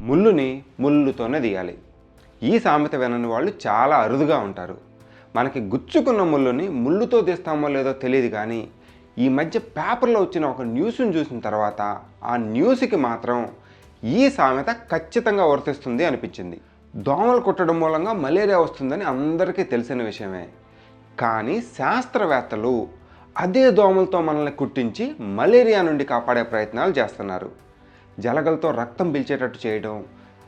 ముళ్ళుని ముళ్ళుతోనే తీయాలి. ఈ సామెత వినని వాళ్ళు చాలా అరుదుగా ఉంటారు. మనకి గుచ్చుకున్న ముళ్ళుని ముళ్ళుతో తీస్తామో లేదో తెలియదు కానీ ఈ మధ్య పేపర్లో వచ్చిన ఒక న్యూస్ని చూసిన తర్వాత ఆ న్యూస్కి మాత్రం ఈ సామెత ఖచ్చితంగా వర్తిస్తుంది అనిపించింది. దోమలు కుట్టడం మూలంగా మలేరియా వస్తుందని అందరికీ తెలిసిన విషయమే. కానీ శాస్త్రవేత్తలు అదే దోమలతో మనల్ని కుట్టించి మలేరియా నుండి కాపాడే ప్రయత్నాలు చేస్తున్నారు. జలగలతో రక్తం పీల్చేటట్టు చేయడం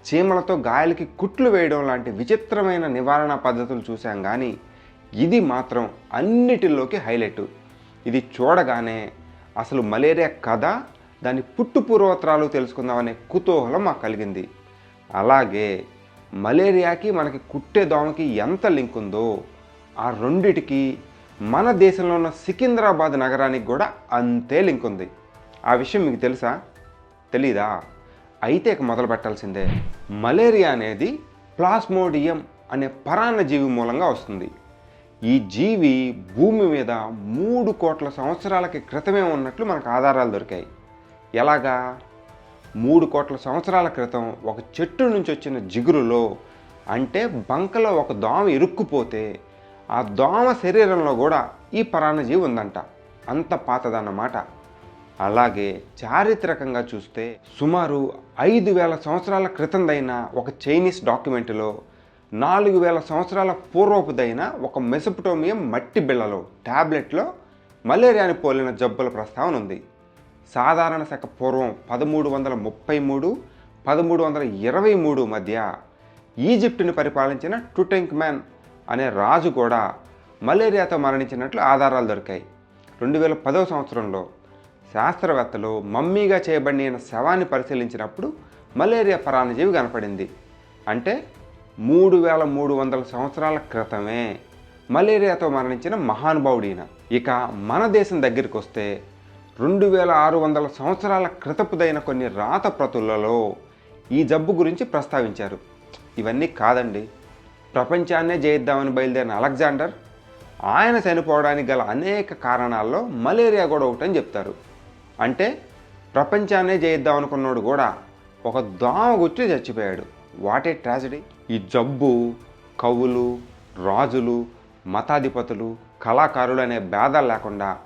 చీమలతో గాయాలకి కుట్లు వేయడం లాంటి విచిత్రమైన నివారణ పద్ధతులు చూసాం కానీ ఇది మాత్రం అన్నిటిలోకి హైలైట్. ఇది చూడగానే అసలు మలేరియా కథ దాని పుట్టు పూర్వోత్తరాలు తెలుసుకుందామనే కుతూహలం మాకు కలిగింది. అలాగే మలేరియాకి మనకి కుట్టే దోమకి ఎంత లింక్ ఉందో ఆ రెండిటికి మన దేశంలో ఉన్న సికింద్రాబాద్ నగరానికి కూడా అంతే లింక్ ఉంది. ఆ విషయం మీకు తెలుసా? తెలీదా? అయితే ఇక మొదలు పెట్టాల్సిందే. మలేరియా అనేది ప్లాస్మోడియం అనే పరాన్న జీవి మూలంగా వస్తుంది. ఈ జీవి భూమి మీద మూడు కోట్ల సంవత్సరాలకి క్రితమే ఉన్నట్లు మనకు ఆధారాలు దొరికాయి. ఎలాగా? మూడు కోట్ల సంవత్సరాల క్రితం ఒక చెట్టు నుంచి వచ్చిన జిగురులో అంటే బంకలో ఒక దోమ ఇరుక్కుపోతే ఆ దోమ శరీరంలో కూడా ఈ పరాన్నజీవి ఉందంట. అంత పాతదన్నమాట. అలాగే చారిత్రకంగా చూస్తే సుమారు ఐదు వేల సంవత్సరాల క్రితందైన ఒక చైనీస్ డాక్యుమెంట్లో నాలుగు వేల సంవత్సరాల పూర్వపుదైన ఒక మెసపటోమియం మట్టి బిళ్ళలో ట్యాబ్లెట్లో మలేరియాని పోలిన జబ్బుల ప్రస్తావన ఉంది. సాధారణ శక పూర్వం పదమూడు వందల ముప్పై మూడు పదమూడు వందల ఇరవై మూడు మధ్య ఈజిప్టుని పరిపాలించిన టుటెంక్ మ్యాన్ అనే రాజు కూడా మలేరియాతో మరణించినట్లు ఆధారాలు దొరికాయి. రెండు వేల పదవ సంవత్సరంలో శాస్త్రవేత్తలు మమ్మీగా చేయబడిన శవాన్ని పరిశీలించినప్పుడు మలేరియా పరాన్నజీవి కనపడింది. అంటే మూడు వేల మూడు వందల సంవత్సరాల క్రితమే మలేరియాతో మరణించిన మహానుభావుడిన ఇక మన దేశం దగ్గరికి వస్తే రెండు వేల ఆరు వందల సంవత్సరాల క్రితపుదైన కొన్ని రాత ప్రతులలో ఈ జబ్బు గురించి ప్రస్తావించారు. ఇవన్నీ కాదండి. ప్రపంచాన్నే జయిద్దామని బయలుదేరిన అలెగ్జాండర్ ఆయన చనిపోవడానికి గల అనేక కారణాల్లో మలేరియా కూడా ఒకటని చెప్తారు. అంటే ప్రపంచాన్నే జయిద్దాం అనుకున్నాడు కూడా ఒక దోమ గుచ్చి చచ్చిపోయాడు. What a tragedy. ఈ జబ్బు కవులు రాజులు మతాధిపతులు కళాకారులు అనే భేదాలు లేకుండా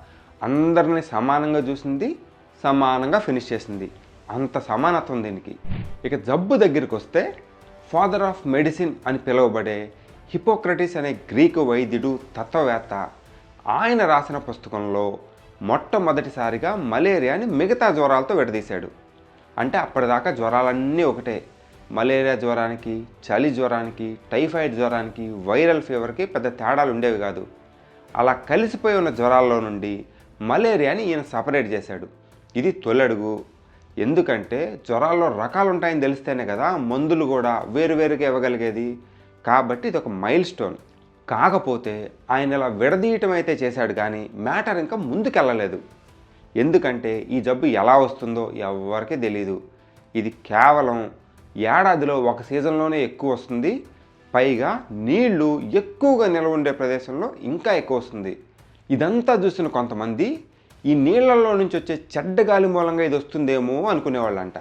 అందరినీ సమానంగా చూసింది సమానంగా ఫినిష్ చేసింది. అంత సమానత్వం దీనికి. ఇక జబ్బు దగ్గరికి వస్తే ఫాదర్ ఆఫ్ మెడిసిన్ అని పిలువబడే హిపోక్రటిస్ అనే గ్రీకు వైద్యుడు తత్వవేత్త ఆయన రాసిన పుస్తకంలో మొట్టమొదటిసారిగా మలేరియాని మిగతా జ్వరాలతో విడదీశాడు. అంటే అప్పటిదాకా జ్వరాలన్నీ ఒకటే. మలేరియా జ్వరానికి చలి జ్వరానికి టైఫాయిడ్ జ్వరానికి వైరల్ ఫీవర్కి పెద్ద తేడాలు ఉండేవి కాదు. అలా కలిసిపోయి ఉన్న జ్వరాల్లో నుండి మలేరియాని ఈయన సపరేట్ చేశాడు. ఇది తొలడుగు ఎందుకంటే జ్వరాల్లో రకాలు ఉంటాయని తెలిస్తేనే కదా మందులు కూడా వేరువేరుగా ఇవ్వగలిగేది. కాబట్టి ఇది ఒక మైల్ స్టోన్ కాకపోతే ఆయన ఇలా విడదీయటం అయితే చేశాడు కానీ మ్యాటర్ ఇంకా ముందుకెళ్ళలేదు. ఎందుకంటే ఈ జబ్బు ఎలా వస్తుందో ఎవరికీ తెలియదు ఇది కేవలం ఏడాదిలో ఒక సీజన్లోనే ఎక్కువ వస్తుంది. పైగా నీళ్ళు ఎక్కువగా నిల్వ ఉండే ప్రదేశంలో ఇంకా ఎక్కువ వస్తుంది. ఇదంతా చూసిన కొంతమంది ఈ నీళ్ళలో నుంచి వచ్చే చెడ్డ గాలి మూలంగా ఇది వస్తుందేమో అనుకునేవాళ్ళంట.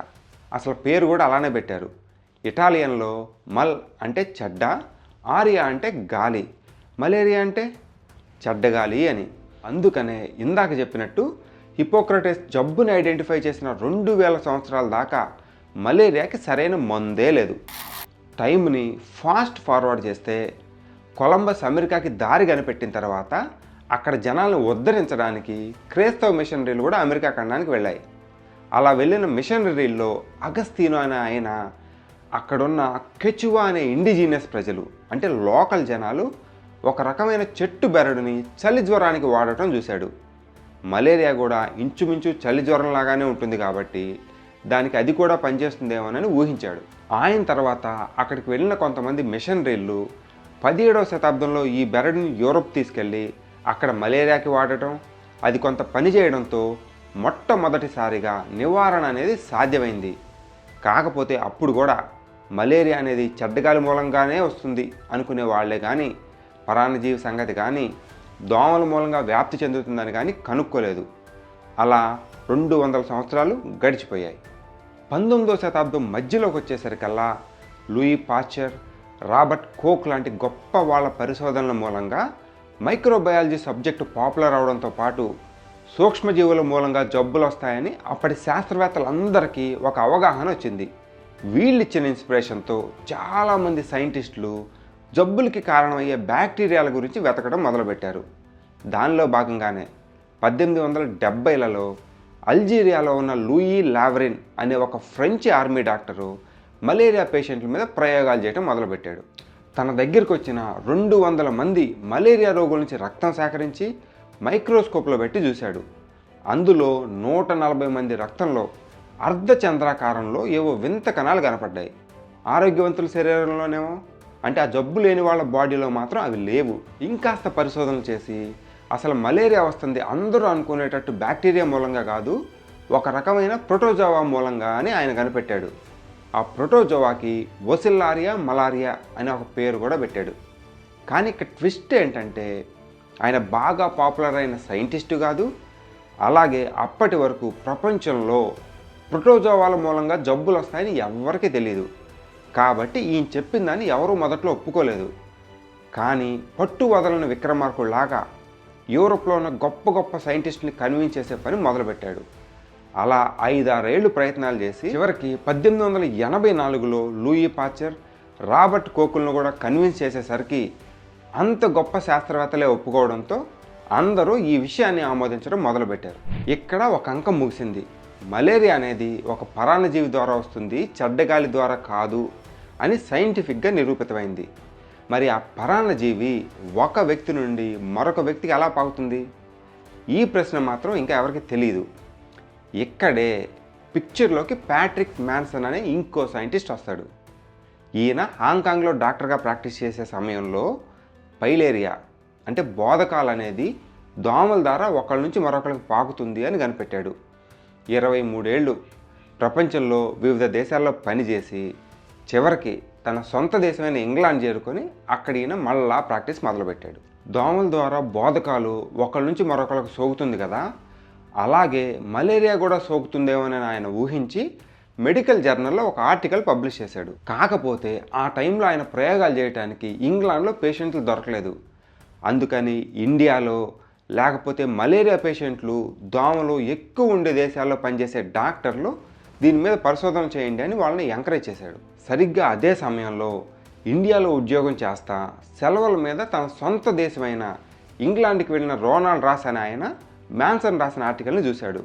అసలు పేరు కూడా అలానే పెట్టారు. ఇటాలియన్లో మల్ అంటే చెడ్డ ఆరియా అంటే గాలి మలేరియా అంటే చెడ్డగాలి అని. అందుకనే ఇందాక చెప్పినట్టు హిపోక్రటిస్ జబ్బుని ఐడెంటిఫై చేసిన రెండు వేల సంవత్సరాల దాకా మలేరియాకి సరైన మందే లేదు. టైంని ఫాస్ట్ ఫార్వర్డ్ చేస్తే కొలంబస్ అమెరికాకి దారి కనిపెట్టిన తర్వాత అక్కడ జనాలను ఉద్ధరించడానికి క్రైస్తవ మిషనరీలు కూడా అమెరికా ఖండానికి వెళ్ళాయి. అలా వెళ్ళిన మిషనరీల్లో అగస్తీను అనే ఆయన అక్కడున్న కెచువా అనే ఇండిజీనియస్ ప్రజలు అంటే లోకల్ జనాలు ఒక రకమైన చెట్టు బెరడుని చలి జ్వరానికి వాడటం చూశాడు. మలేరియా కూడా ఇంచుమించు చలి జ్వరం లాగానే ఉంటుంది కాబట్టి దానికి అది కూడా పనిచేస్తుందేమోనని ఊహించాడు. ఆయన తర్వాత అక్కడికి వెళ్ళిన కొంతమంది మిషనరీలు పదిహేడవ శతాబ్దంలో ఈ బెరడుని యూరోప్ తీసుకెళ్ళి అక్కడ మలేరియాకి వాడటం అది కొంత పని చేయడంతో మొట్టమొదటిసారిగా నివారణ అనేది సాధ్యమైంది. కాకపోతే అప్పుడు కూడా మలేరియా అనేది చెడ్డగాలి మూలంగానే వస్తుంది అనుకునే వాళ్ళే కానీ పరాన్నజీవి సంగతి కానీ దోమల మూలంగా వ్యాప్తి చెందుతుందని కానీ కనుక్కోలేదు. అలా రెండు వందల సంవత్సరాలు గడిచిపోయాయి. పంతొమ్మిదో శతాబ్దం మధ్యలోకి వచ్చేసరికల్లా లూయి పాచర్ రాబర్ట్ కోక్ లాంటి గొప్ప వాళ్ళ పరిశోధనల మూలంగా మైక్రోబయాలజీ సబ్జెక్టు పాపులర్ అవడంతో పాటు సూక్ష్మజీవుల మూలంగా జబ్బులు వస్తాయని అప్పటి శాస్త్రవేత్తలందరికీ ఒక అవగాహన వచ్చింది. వీళ్ళిచ్చిన ఇన్స్పిరేషన్తో చాలామంది సైంటిస్టులు జబ్బులకి కారణమయ్యే బ్యాక్టీరియాల గురించి వెతకడం మొదలుపెట్టారు. దానిలో భాగంగానే పద్దెనిమిది వందల డెబ్బైలలో అల్జీరియాలో ఉన్న లూయి లావరిన్ అనే ఒక ఫ్రెంచ్ ఆర్మీ డాక్టరు మలేరియా పేషెంట్ల మీద ప్రయోగాలు చేయడం మొదలుపెట్టాడు. తన దగ్గరికి వచ్చిన రెండు వందల మంది మలేరియా రోగుల నుంచి రక్తం సేకరించి మైక్రోస్కోప్లో పెట్టి చూశాడు. అందులో నూట నలభై మంది రక్తంలో అర్ధ చంద్రాకారంలో ఏవో వింత కణాలు కనపడ్డాయి. ఆరోగ్యవంతుల శరీరంలోనేమో? అంటే ఆ జబ్బు లేని వాళ్ళ బాడీలో మాత్రం అవి లేవు. ఇంకాస్త పరిశోధనలు చేసి అసలు మలేరియా వస్తుంది అందరూ అనుకునేటట్టు బ్యాక్టీరియా మూలంగా కాదు ఒక రకమైన ప్రోటోజోవా మూలంగా అని ఆయన కనిపెట్టాడు. ఆ ప్రోటోజోవాకి ఒసిల్లారియా మలారియా అనే ఒక పేరు కూడా పెట్టాడు. కానీ ఇక్కడ ట్విస్ట్ ఏంటంటే ఆయన బాగా పాపులర్ అయిన సైంటిస్టు కాదు అలాగే అప్పటి వరకు ప్రపంచంలో ప్రోటోజోవాల మూలంగా జబ్బులు వస్తాయని ఎవ్వరికీ తెలియదు కాబట్టి ఈయన చెప్పిందని ఎవరూ మొదట్లో ఒప్పుకోలేదు. కానీ పట్టు వదలని విక్రమార్కుడిలాగా యూరోప్లో ఉన్న గొప్ప గొప్ప సైంటిస్టుని కన్విన్స్ చేసే పని మొదలుపెట్టాడు. అలా ఐదారేళ్ళు ప్రయత్నాలు చేసి చివరికి పద్దెనిమిది వందల ఎనభై నాలుగులో లూయి పాచర్ రాబర్ట్ కోకుల్ను కూడా కన్విన్స్ చేసేసరికి అంత గొప్ప శాస్త్రవేత్తలే ఒప్పుకోవడంతో అందరూ ఈ విషయాన్ని ఆమోదించడం మొదలుపెట్టారు. ఇక్కడ ఒక అంకం ముగిసింది. మలేరియా అనేది ఒక పరాన్నజీవి ద్వారా వస్తుంది చెడ్డగాలి ద్వారా కాదు అని సైంటిఫిక్గా నిరూపితమైంది. మరి ఆ పరాన్నజీవి ఒక వ్యక్తి నుండి మరొక వ్యక్తికి ఎలా పాకుతుంది? ఈ ప్రశ్న మాత్రం ఇంకా ఎవరికి తెలియదు ఇక్కడే పిక్చర్లోకి ప్యాట్రిక్ మ్యాన్సన్ అనే ఇంకో సైంటిస్ట్ వస్తాడు. ఈయన హాంకాంగ్లో డాక్టర్గా ప్రాక్టీస్ చేసే సమయంలో పైలేరియా అంటే బోధకాలు అనేది దోమల ద్వారా ఒకళ్ళ నుంచి మరొకరికి పాకుతుంది అని కనిపెట్టాడు. ఇరవై మూడేళ్ళు ప్రపంచంలో వివిధ దేశాల్లో పనిచేసి చివరికి తన సొంత దేశమైన ఇంగ్లాండ్ చేరుకొని అక్కడ ఈయన మళ్ళా ప్రాక్టీస్ మొదలుపెట్టాడు. దోమల ద్వారా బోధకాలు ఒకళ్ళ నుంచి మరొకరికి సోకుతుంది కదా? అలాగే మలేరియా కూడా సోకుతుందేమోనని ఆయన ఊహించి మెడికల్ జర్నల్లో ఒక ఆర్టికల్ పబ్లిష్ చేశాడు. కాకపోతే ఆ టైంలో ఆయన ప్రయోగాలు చేయడానికి ఇంగ్లాండ్లో పేషెంట్లు దొరకలేదు. అందుకని ఇండియాలో లేకపోతే మలేరియా పేషెంట్లు దోమలు ఎక్కువ ఉండే దేశాల్లో పనిచేసే డాక్టర్లు దీని మీద పరిశోధన చేయండి అని వాళ్ళని ఎంకరేజ్ చేశాడు. సరిగ్గా అదే సమయంలో ఇండియాలో ఉద్యోగం చేస్తా సెలవుల మీద తన సొంత దేశమైన ఇంగ్లాండ్కి వెళ్ళిన రోనాల్డ్ రాస్ అనే ఆయన మ్యాన్సన్ రాసిన ఆర్టికల్ని చూశాడు.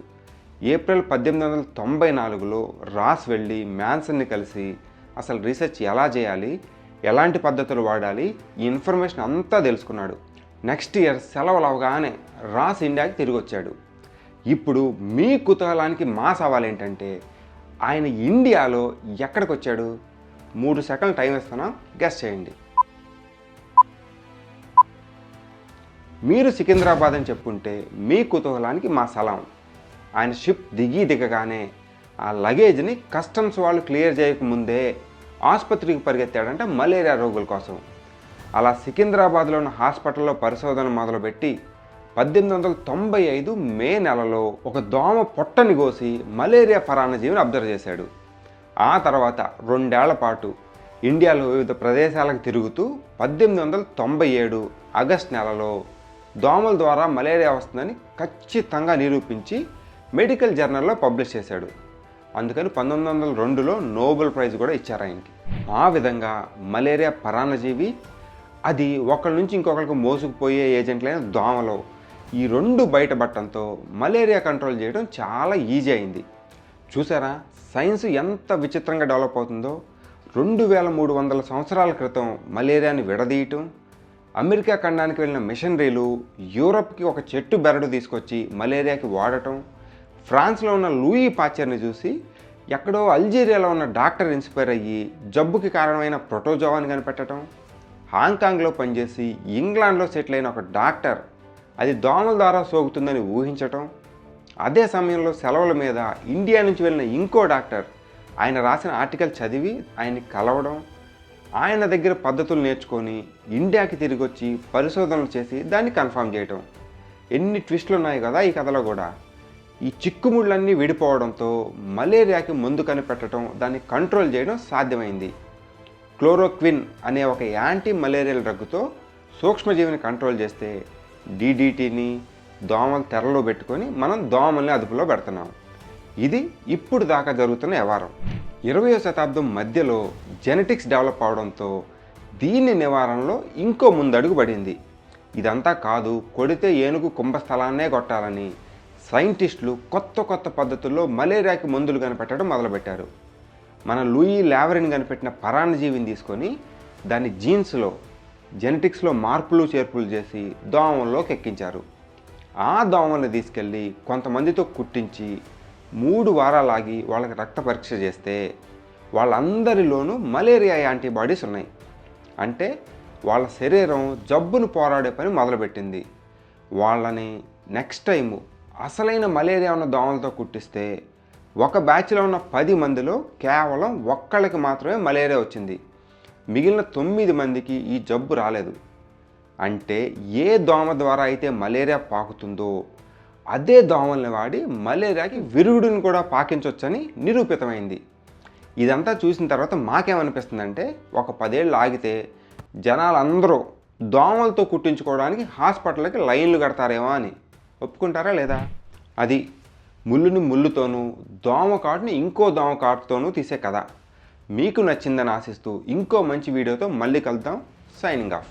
ఏప్రిల్ పద్దెనిమిది వందల తొంభై నాలుగులో రాస్ వెళ్ళి మ్యాన్సన్ని కలిసి అసలు రీసెర్చ్ ఎలా చేయాలి ఎలాంటి పద్ధతులు వాడాలి ఈ ఇన్ఫర్మేషన్ అంతా తెలుసుకున్నాడు. నెక్స్ట్ ఇయర్ సెలవులు అవగానే రాస్ ఇండియాకి తిరిగి వచ్చాడు ఇప్పుడు మీ కుతూహలానికి మా సవాల్ ఏంటంటే ఆయన ఇండియాలో ఎక్కడికి వచ్చాడు మూడు సెకండ్లు టైం ఇస్తాను? గెస్ చేయండి. మీరు సికింద్రాబాద్ అని చెప్పుకుంటే మీ కుతూహలానికి మా సలాం. ఆయన షిప్ దిగి దిగగానే ఆ లగేజ్ని కస్టమ్స్ వాళ్ళు క్లియర్ చేయకముందే ఆసుపత్రికి పరిగెత్తాడంటే మలేరియా రోగుల కోసం. అలా సికింద్రాబాద్లో ఉన్న హాస్పిటల్లో పరిశోధన మొదలుపెట్టి పద్దెనిమిది వందల తొంభై ఐదు మే నెలలో ఒక దోమ పొట్టని కోసి మలేరియా పరాన్నజీవిని అబ్జర్వ్ చేశాడు. ఆ తర్వాత రెండేళ్ళ పాటు ఇండియాలో వివిధ ప్రదేశాలకు తిరుగుతూ పద్దెనిమిది వందల తొంభై ఏడు ఆగస్ట్ నెలలో దోమల ద్వారా మలేరియా వస్తుందని ఖచ్చితంగా నిరూపించి మెడికల్ జర్నల్లో పబ్లిష్ చేశాడు. అందుకని పంతొమ్మిది వందల రెండులో నోబెల్ ప్రైజ్ కూడా ఇచ్చారు ఆయనకి. ఆ విధంగా మలేరియా పరాన్నజీవి అది ఒకరి నుంచి ఇంకొకరికి మోసుకుపోయే ఏజెంట్లైన దోమలు. ఈ రెండు బయటపడటంతో మలేరియా కంట్రోల్ చేయడం చాలా ఈజీ అయింది. చూసారా? సైన్స్ ఎంత విచిత్రంగా డెవలప్ అవుతుందో. రెండు వేల మూడు వందల సంవత్సరాల క్రితం మలేరియాని విడదీయటం అమెరికా ఖండానికి వెళ్ళిన మిషనరీలు యూరప్కి ఒక చెట్టు బెరడు తీసుకొచ్చి మలేరియాకి వాడటం ఫ్రాన్స్లో ఉన్న లూయి పాచర్ని చూసి ఎక్కడో అల్జీరియాలో ఉన్న డాక్టర్ ఇన్స్పైర్ అయ్యి జబ్బుకి కారణమైన ప్రోటోజోవాని కనిపెట్టడం హాంకాంగ్లో పనిచేసి ఇంగ్లాండ్లో సెటిల్ అయిన ఒక డాక్టర్ అది దోమల ద్వారా సోకుతుందని ఊహించటం అదే సమయంలో సెలవుల మీద ఇండియా నుంచి వెళ్ళిన ఇంకో డాక్టర్ ఆయన రాసిన ఆర్టికల్ చదివి ఆయన్ని కలవడం ఆయన దగ్గర పద్ధతులు నేర్చుకొని ఇండియాకి తిరిగి వచ్చి పరిశోధనలు చేసి దాన్ని కన్ఫర్మ్ చేయటం. ఎన్ని ట్విస్టులు ఉన్నాయి కదా ఈ కథలో కూడా. ఈ చిక్కుముళ్ళన్నీ విడిపోవడంతో మలేరియాకి మందు కనిపెట్టడం దాన్ని కంట్రోల్ చేయడం సాధ్యమైంది. క్లోరోక్విన్ అనే ఒక యాంటీ మలేరియల్ డ్రగ్తో సూక్ష్మజీవిని కంట్రోల్ చేస్తే డీడీటీని దోమలు తెరలో పెట్టుకొని మనం దోమల్ని అదుపులో పెడుతున్నాం. ఇది ఇప్పుడు దాకా జరుగుతున్న వ్యవహారం. ఇరవయో శతాబ్దం మధ్యలో జెనెటిక్స్ డెవలప్ అవడంతో దీని నివారణలో ఇంకో ముందడుగు పడింది. ఇదంతా కాదు కొడితే ఏనుగు కుంభస్థలాన్నే కొట్టాలని సైంటిస్టులు కొత్త కొత్త పద్ధతుల్లో మలేరియాకి మందులు కనిపెట్టడం మొదలుపెట్టారు. మన లూయి లావరిన్ కనిపెట్టిన పరాన్నజీవిని తీసుకొని దాని జీన్స్లో జెనెటిక్స్లో మార్పులు చేర్పులు చేసి దోమల్లోకి ఎక్కించారు. ఆ దోమల్ని తీసుకెళ్ళి కొంతమందితో కుట్టించి మూడు వారాలాగి వాళ్ళకి రక్త పరీక్ష చేస్తే వాళ్ళందరిలోనూ మలేరియా యాంటీబాడీస్ ఉన్నాయి. అంటే వాళ్ళ శరీరం జబ్బును పోరాడే పని మొదలుపెట్టింది. వాళ్ళని నెక్స్ట్ టైము అసలైన మలేరియా ఉన్న దోమలతో కుట్టిస్తే ఒక బ్యాచ్లో ఉన్న పది మందిలో కేవలం ఒక్కళ్ళకి మాత్రమే మలేరియా వచ్చింది. మిగిలిన తొమ్మిది మందికి ఈ జబ్బు రాలేదు. అంటే ఏ దోమ ద్వారా అయితే మలేరియా పాకుతుందో అదే దోమల్ని వాడి మలేరియాకి విరుగుడిని కూడా పాకించవచ్చని నిరూపితమైంది. ఇదంతా చూసిన తర్వాత మాకేమనిపిస్తుందంటే ఒక పదేళ్ళు ఆగితే జనాలందరూ దోమలతో కుట్టించుకోవడానికి హాస్పిటల్కి లైన్లు కడతారేమో అని. ఒప్పుకుంటారా లేదా? అది ముళ్ళుని ముళ్ళుతోనూ దోమ కాటుని ఇంకో దోమకాటుతోనూ తీసే కథ. మీకు నచ్చిందని ఆశిస్తూ ఇంకో మంచి వీడియోతో మళ్ళీ కలుద్దాం. Signing off